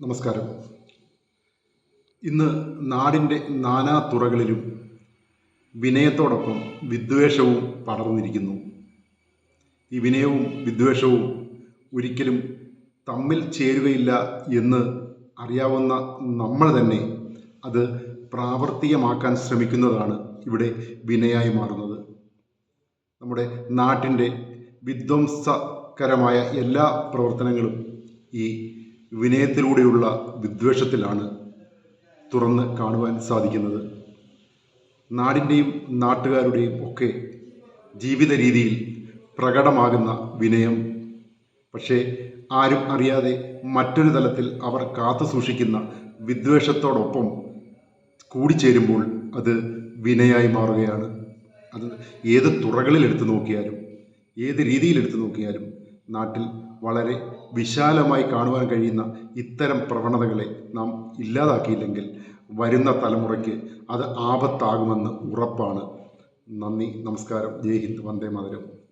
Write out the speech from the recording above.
നമസ്കാരം. ഇന്ന് നാടിന്റെ നാനാ തുറകളിലും വിനയത്തോടൊപ്പം വിദ്വേഷവും പടർന്നിരിക്കുന്നു. ഈ വിനയവും വിദ്വേഷവും ഒരിക്കലും തമ്മിൽ ചേരുകയില്ല എന്ന് അറിയാവുന്ന നമ്മൾ തന്നെ അത് പ്രാവർത്തികമാക്കാൻ ശ്രമിക്കുന്നതാണ് ഇവിടെ വിനയായി മാറുന്നത്. നമ്മുടെ നാട്ടിന്റെ വിധ്വംസകരമായ എല്ലാ പ്രവർത്തനങ്ങളും ഈ വിനയത്തിലൂടെയുള്ള വിദ്വേഷത്തിലാണ് തുറന്ന് കാണുവാൻ സാധിക്കുന്നത്. നാടിന്റെയും നാട്ടുകാരുടെയും ഒക്കെ ജീവിത രീതിയിൽ പ്രകടമാകുന്ന വിനയം. പക്ഷേ ആരും അറിയാതെ മറ്റൊരു തലത്തിൽ അവർ കാത്തു സൂക്ഷിക്കുന്ന വിദ്വേഷത്തോടൊപ്പം കൂടിച്ചേരുമ്പോൾ അത് വിനയായി മാറുകയാണ്. അത് ഏത് തുറകളിൽ എടുത്തു നോക്കിയാലും ഏത് രീതിയിൽ എടുത്തു നോക്കിയാലും നാട്ടിൽ വളരെ വിശാലമായി കാണുവാൻ കഴിയുന്ന ഇത്തരം പ്രവണതകളെ നാം ഇല്ലാതാക്കിയില്ലെങ്കിൽ വരുന്ന തലമുറയ്ക്ക് അത് ആപത്താകുമെന്ന് ഉറപ്പാണ്. നന്ദി നമസ്കാരം. ജയ് ഹിന്ദ്. വന്ദേ മാതരം.